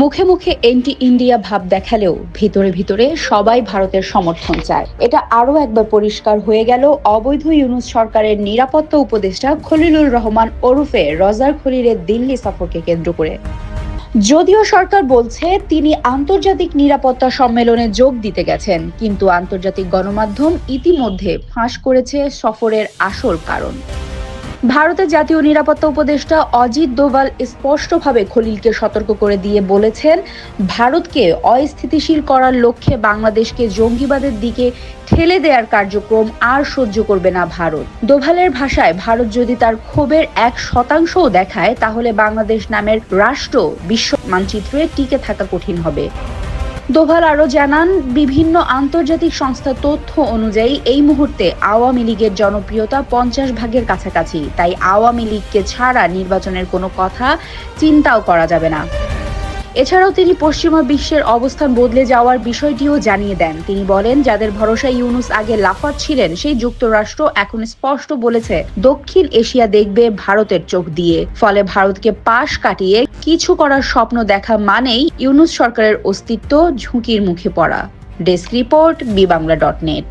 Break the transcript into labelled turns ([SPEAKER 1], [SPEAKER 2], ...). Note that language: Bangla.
[SPEAKER 1] মুখে মুখে এন্টি ইন্ডিয়া ভাব দেখালেও ভিতরে ভিতরে সবাই ভারতের সমর্থন চায়। এটা আরও একবার পরিষ্কার হয়ে গেল অবৈধ ইউনুস সরকারের নিরাপত্তা উপদেষ্টা খলিলুর রহমান ওরফে রজার খলিলের দিল্লি সফরকে কেন্দ্র করে। যদিও সরকার বলছে তিনি আন্তর্জাতিক নিরাপত্তা সম্মেলনে যোগ দিতে গেছেন, কিন্তু আন্তর্জাতিক গণমাধ্যম ইতিমধ্যে ফাঁস করেছে সফরের আসল কারণ। ভারতের জাতীয় নিরাপত্তা উপদেষ্টা অজিত দোভাল স্পষ্টভাবে খলিলকে সতর্ক করে দিয়ে বলেছেন, ভারতকে অস্থিতিশীল করার লক্ষ্যে বাংলাদেশকে জঙ্গিবাদের দিকে ঠেলে দেওয়ার কার্যক্রম আর সহ্য করবে না ভারত। দোভালের ভাষায়, ভারত যদি তার ক্ষোভের এক শতাংশও দেখায়, তাহলে বাংলাদেশ নামের রাষ্ট্র বিশ্ব মানচিত্রে টিকে থাকা কঠিন হবে। দোভাল আরও জানান, বিভিন্ন আন্তর্জাতিক সংস্থার তথ্য অনুযায়ী এই মুহূর্তে আওয়ামী লীগের জনপ্রিয়তা পঞ্চাশ ভাগের কাছাকাছি। তাই আওয়ামী লীগকে ছাড়া নির্বাচনের কোনো কথা চিন্তাও করা যাবে না। এছাড়াও তিনি পশ্চিমা বিশ্বের অবস্থান বদলে যাওয়ার বিষয়টিও জানিয়ে দেন। তিনি বলেন, যাদের ভরসা ইউনুস আগে লাফাত ছিলেন, সেই যুক্তরাষ্ট্র এখন স্পষ্ট বলেছে, দক্ষিণ এশিয়া দেখবে ভারতের চোখ দিয়ে। ফলে ভারতকে পাশ কাটিয়ে কিছু করার স্বপ্ন দেখা মানেই ইউনুস সরকারের অস্তিত্ব ঝুঁকির মুখে পড়া। Desk report Bibangla dot net.